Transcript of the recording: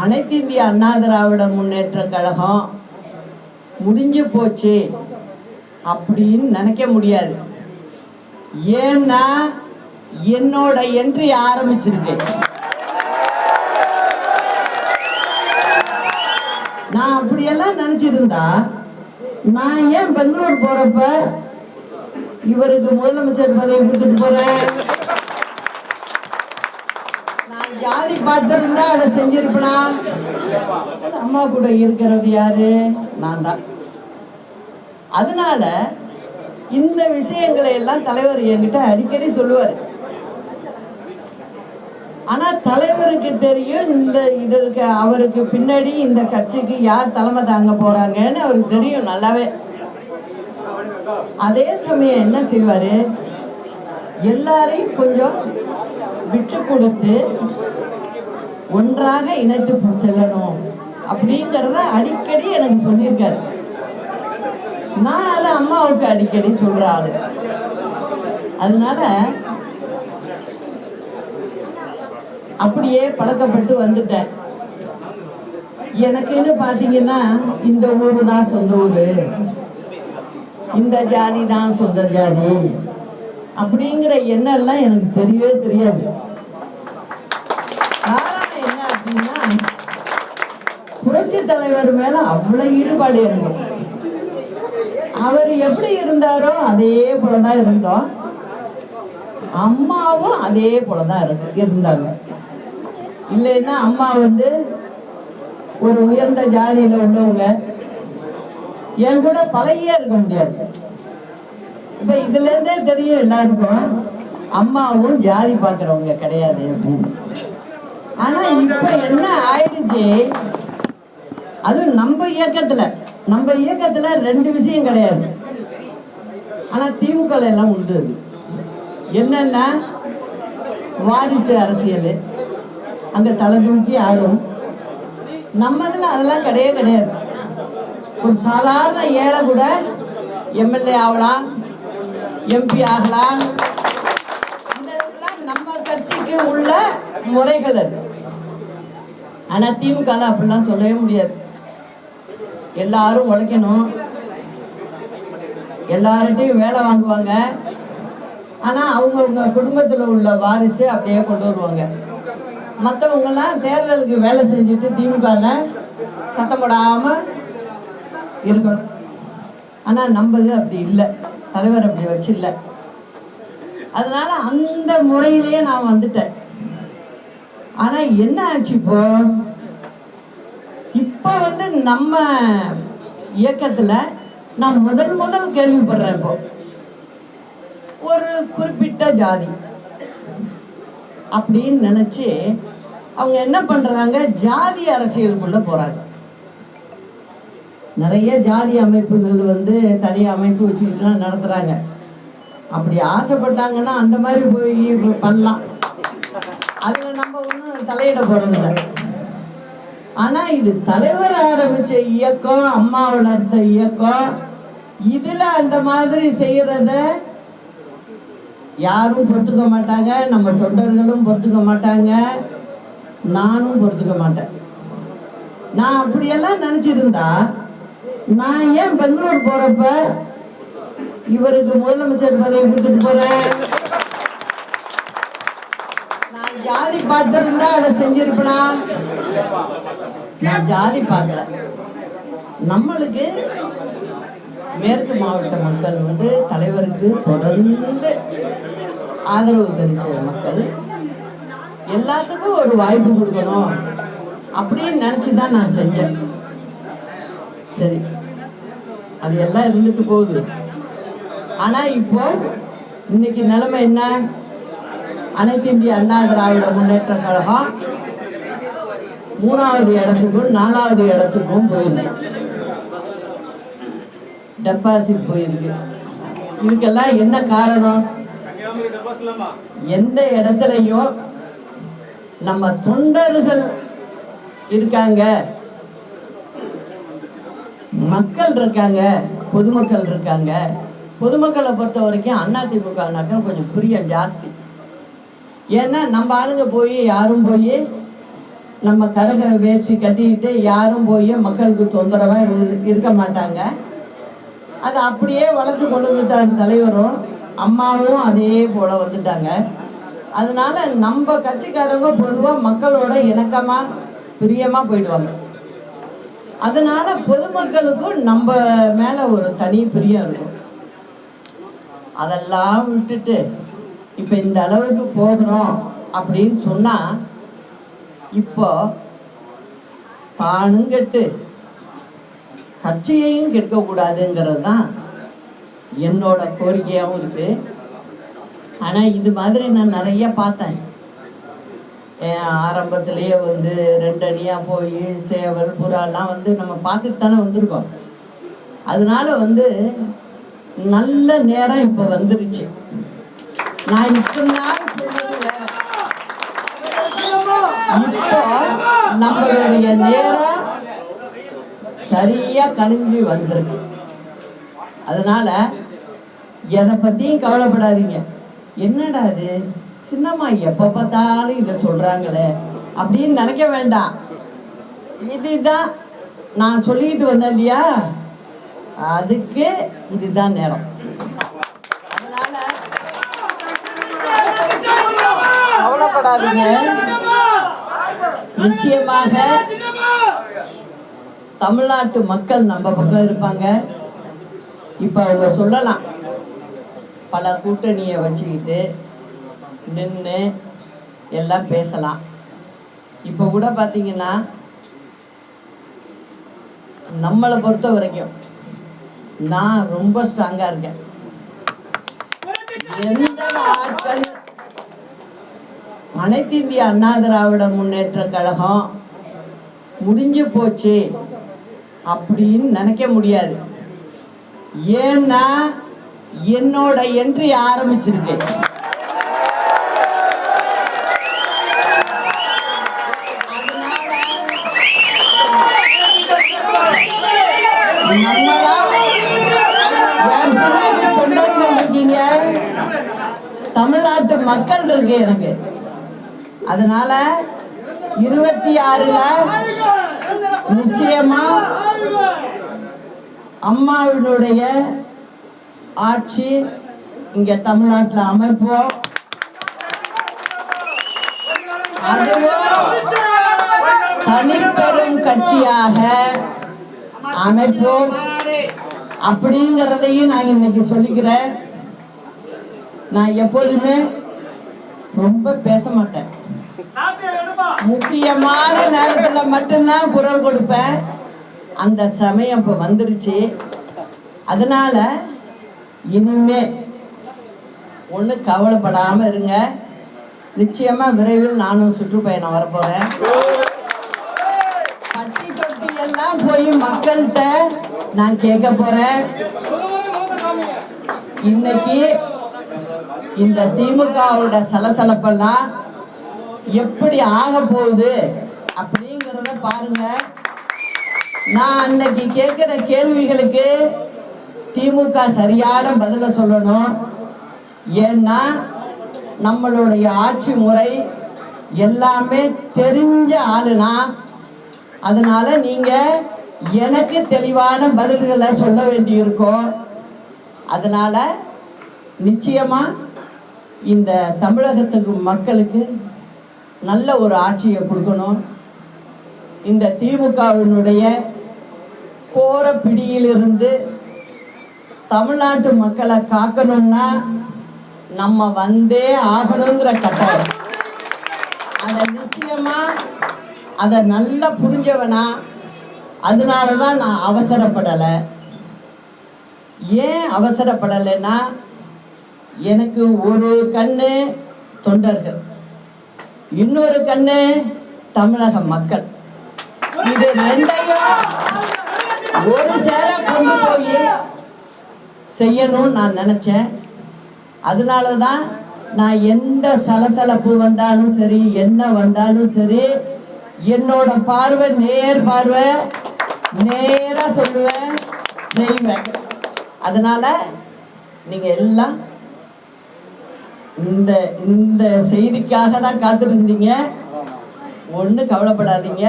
அனைத்து இந்திய அண்ணா திராவிட முன்னேற்ற கழகம் முடிஞ்சு போச்சு அப்படின்னு நினைக்க முடியாது. ஏன்னா என்னோட என்ட்ரி ஆரம்பிச்சிருக்கேன் நான் அப்படியெல்லாம் நினைச்சிருந்தா நான் ஏன் பெங்களூர் போறப்ப இவருக்கு முதலமைச்சர் பதவி கொடுத்துட்டு போறேன்? நான் ஜாதி பார்த்திருந்தா அதை செஞ்சிருப்பனா? அம்மா கூட இருக்கிறது யாரு? நான் தான் அதனால இந்த விஷயங்களை எல்லாம் தலைவர் என்கிட்ட அடிக்கடி சொல்லுவார். ஆனால் தலைவருக்கு தெரியும் இந்த இதற்கு அவருக்கு பின்னாடி இந்த கட்சிக்கு யார் தலைமை தாங்க போறாங்கன்னு அவருக்கு தெரியும் நல்லாவே. அதே சமயம் என்ன செய்வார்? எல்லாரையும் கொஞ்சம் விட்டு கொடுத்து ஒன்றாக இணைத்து செல்லணும். அப்படிங்கிறத அடிக்கடி எனக்கு சொல்லியிருக்காரு. நான் அதை அம்மாவுக்கு அடிக்கடி சொல்ற ஆளு. அதனால அப்படியே பழக்கப்பட்டு வந்துட்டேன். எனக்குன்னு பார்த்தீங்கன்னா இந்த ஊரு தான் சொந்த ஊரு. இந்த ஜாதி தான் சொந்த ஜாதி. அப்படிங்கிற எண்ணெல்லாம் எனக்கு தெரியவே தெரியாது காரணம் என்ன அப்படின்னா புரட்சி தலைவர் மேல அவ்வளவு ஈடுபாடு எனக்கு. அவர் எப்படி இருந்தாரோ அதே போலதான் இருந்தோம். அம்மாவும் அதே போலதான் இருந்தாங்க. இல்லைன்னா அம்மா வந்து ஒரு உயர்ந்த ஜாதியில உள்ளவங்க. என் கூட பழைய இருக்க முடியாது. இப்ப இதுல இருந்தே தெரியும் எல்லாருக்கும் அம்மாவும் ஜாதி பாக்குறவங்க கிடையாது அப்படின்னு. ஆனா இப்ப என்ன ஆயிடுச்சு? அதுவும் நம்ம இயக்கத்துல நம்ம இயக்கத்துல ரெண்டு விஷயம் கிடையாது. ஆனா திமுக எல்லாம் உண்டு அது. என்னன்னா வாரிசு அரசியல். அங்க தலை தூக்கி ஆடும். நம்ம இதுல அதெல்லாம் கிடையவே கிடையாது. ஒரு சாதாரண ஏழை கூட எம்எல்ஏ ஆகலாம் எம்பி ஆகலாம். இதெல்லாம் நம்ம கட்சிக்கு உள்ள முறைகள் அது. ஆனா திமுக அப்படிலாம் சொல்லவே முடியாது. எல்லாரும் உழைக்கணும். எல்லார்ட்டையும் வேலை வாங்குவாங்க. ஆனா அவங்கவுங்க குடும்பத்துல உள்ள வாரிசு அப்படியே கொண்டு வருவாங்க. மற்றவங்கெல்லாம் தேர்தலுக்கு வேலை செஞ்சுட்டு திமுகல சத்தம் போடாம இருக்கணும். ஆனா நம்மது அப்படி இல்லை. தலைவர் அப்படி வச்சில்ல. அதனால அந்த முறையிலேயே நான் வந்துட்டேன். ஆனா என்ன ஆச்சு இப்போ? இப்போ வந்து நம்ம இயக்கத்தில் நான் முதல் முதல் கேள்விப்படுறேன் இப்போ. ஒரு குறிப்பிட்ட ஜாதி. அப்படின்னு நினச்சி அவங்க என்ன பண்ணுறாங்க ஜாதி அரசியலுக்குள்ளே போகிறாங்க நிறைய ஜாதி அமைப்புகள் வந்து தனி அமைப்பு வச்சுக்கிட்டுலாம் நடத்துகிறாங்க அப்படி ஆசைப்பட்டாங்கன்னா அந்த மாதிரி போய் பண்ணலாம். அதில் நம்ம ஒன்றும் தலையிட போகிறதில்ல ஆனா இது தலைவர் ஆரம்பிச்ச இயக்கம் அம்மா வளர்த்த இயக்கம். இதுல அந்த மாதிரி செய்யறத யாரும் பொறுத்துக்க மாட்டாங்க. நம்ம தொண்டர்களும் பொறுத்துக்க மாட்டாங்க. நானும் பொறுத்துக்க மாட்டேன். நான் அப்படியெல்லாம் நினைச்சிருந்தா நான் ஏன் பெங்களூர் போறப்ப இவருக்கு முதலமைச்சர் பதவி கொடுத்துட்டு போறேன்? ஜாதி பார்த்திருந்தா அதை செஞ்சிருப்பனா? நான் ஜாதி பார்க்கல. நம்மளுக்கு மேற்கு மாவட்ட மக்கள் வந்து தலைவருக்கு தொடர்ந்து ஆதரவு தெரிவிச்ச மக்கள் எல்லாத்துக்கும் ஒரு வாய்ப்பு கொடுக்கணும் அப்படின்னு நினச்சி தான் நான் செஞ்சேன். சரி அது எல்லாம் இருந்துட்டு போகுது. ஆனால் இப்போ இன்னைக்கு நிலைமை என்ன? அனைத்து இந்திய அண்ணா திராவிட முன்னேற்ற கழகம் மூணாவது இடத்துக்கும் நாலாவது இடத்துக்கும் போயிருக்கு. டெபாசிட் போயிருக்கு. இதுக்கெல்லாம் என்ன காரணம்? எந்த இடத்துலையும் நம்ம தொண்டர்கள் இருக்காங்க. மக்கள் இருக்காங்க பொதுமக்கள் இருக்காங்க. பொதுமக்களை பொறுத்த வரைக்கும் அதிமுகனாக்கா கொஞ்சம் பிரியம் ஜாஸ்தி. ஏன்னா நம்ம ஆளுங்க போய் யாரும் போய் நம்ம கரக வேஷ்டி கட்டிக்கிட்டு யாரும் போய் மக்களுக்கு தொந்தரவாக இரு- இருக்க மாட்டாங்க. அது அப்படியே வளர்த்து கொண்டு வந்துட்டார் தலைவரும் அம்மாவும் அதே போல் வந்துட்டாங்க. அதனால நம்ம கட்சிக்காரங்க பொதுவாக மக்களோட இணக்கமாக பிரியமாக போயிடுவாங்க. அதனால பொதுமக்களுக்கும் நம்ம மேலே ஒரு தனி பிரியம் இருக்கும். அதெல்லாம் விட்டுட்டு இப்போ இந்த அளவுக்கு போகிறோம் அப்படின்னு சொன்னால் இப்போ தானும் கெட்டு கட்சியையும் கெடுக்கக்கூடாதுங்கிறது தான் என்னோட கோரிக்கையாகவும் இருக்கு. ஆனால் இது மாதிரி நான் நிறைய பார்த்தேன். என் ஆரம்பத்திலேயே வந்து ரெண்டு அணியாக போய் சேவல் புறாலாம் வந்து நம்ம பார்த்துட்டு தானே வந்திருக்கோம். அதனால வந்து நல்ல நேரம் இப்போ வந்துருச்சு. நான் இத்தனை நாள் இப்போ நம்மளுடைய நேரம் சரியா கணிஞ்சு வந்திருக்கு. அதனால எதை பத்தியும் கவலைப்படாதீங்க. என்னடா இது? சின்னம்மா எப்ப பார்த்தாலும் இதை சொல்றாங்களே அப்படின்னு நினைக்க வேண்டாம். இதுதான் நான் சொல்லிட்டு வந்தேன் இல்லையா? அதுக்கு இதுதான் நேரம். அதனால கவலைப்படாதீங்க. நிச்சயமாக தமிழ்நாட்டு மக்கள் நம்ம பக்கம் இருப்பாங்க. இப்போ அவங்க சொல்லலாம். பல கூட்டணியை வச்சுக்கிட்டு நின்று எல்லாம் பேசலாம். இப்போ கூட பார்த்தீங்கன்னா நம்மளை பொறுத்த வரைக்கும் நான் ரொம்ப ஸ்ட்ராங்காக இருக்கேன். எந்த ஆட்கள் அனைத்து இந்திய அண்ணா திராவிட முன்னேற்ற கழகம் முடிஞ்சு போச்சு அப்படின்னு நினைக்க முடியாது. ஏன்னா என்னோட என்ட்ரி ஆரம்பிச்சிருக்கு. நம்மளா என் பின்னாடி தொண்டர்கள் இருக்கீங்க. தமிழ்நாட்டு மக்கள் இருக்கு எனக்கு. அதனால இருபத்தி ஆறுல நிச்சயமா அம்மாவினுடைய ஆட்சி இங்க தமிழ்நாட்டில் அமைப்போம். அதுவும் தனிப்பெரும் கட்சியாக அமைப்போம். அப்படிங்கிறதையும் நான் இன்னைக்கு சொல்லிக்கிறேன். நான் எப்போதுமே ரொம்ப பேச மாட்டேன். முக்கியமான நேரத்துல மட்டும்தான் குரல் கொடுப்பேன். அந்த சமயம் இப்போ வந்துருச்சு. அதனால இனிமே ஒண்ணு கவலைப்படாம இருங்க. நிச்சயமா விரைவில் நானும் சுற்றுப்பயணம் வரப்போறேன். பட்டி தொட்டி போய் மக்கள்கிட்ட நான் கேட்க போறேன். இன்னைக்கு இந்த திமுகவோட சலசலப்பெல்லாம் எப்படி ஆக போகுது அப்படிங்கிறத பாருங்க. நான் அன்னைக்கு கேட்குற கேள்விகளுக்கு திமுக சரியான பதிலை சொல்லணும். ஏன்னா நம்மளுடைய ஆட்சி முறை எல்லாமே தெரிஞ்ச ஆளுனா அதனால நீங்க எனக்கு தெளிவான பதில்களை சொல்ல வேண்டியிருக்கும். அதனால நிச்சயமா இந்த தமிழகத்துக்கு மக்களுக்கு நல்ல ஒரு ஆட்சியை கொடுக்கணும். இந்த திமுகவினுடைய கோர பிடியிலிருந்து தமிழ்நாட்டு மக்களை காக்கணும்னா நம்ம வந்தே ஆகணுங்கிற கட்டாயம். அதை நிச்சயமா அதை நல்லா புரிஞ்சவனா அதனால தான் நான் அவசரப்படலை. ஏன் அவசரப்படலைன்னா எனக்கு ஒரு கண்ணு தொண்டர்கள். இன்னொரு கண்ணு தமிழக மக்கள். இது ரெண்டையும் ஒரு சேர கொண்டு போய் செய்யணும்னு நான் நினச்சேன். அதனால தான் நான் எந்த சலசலப்பு வந்தாலும் சரி என்ன வந்தாலும் சரி என்னோட பார்வை நேர் பார்வை நேராக சொல்லுவேன் செய்வேன். அதனால நீங்கள் எல்லாம் இந்த இந்த செய்திக்காக தான் காத்திருந்தீங்க ஒன்றும் கவலைப்படாதீங்க.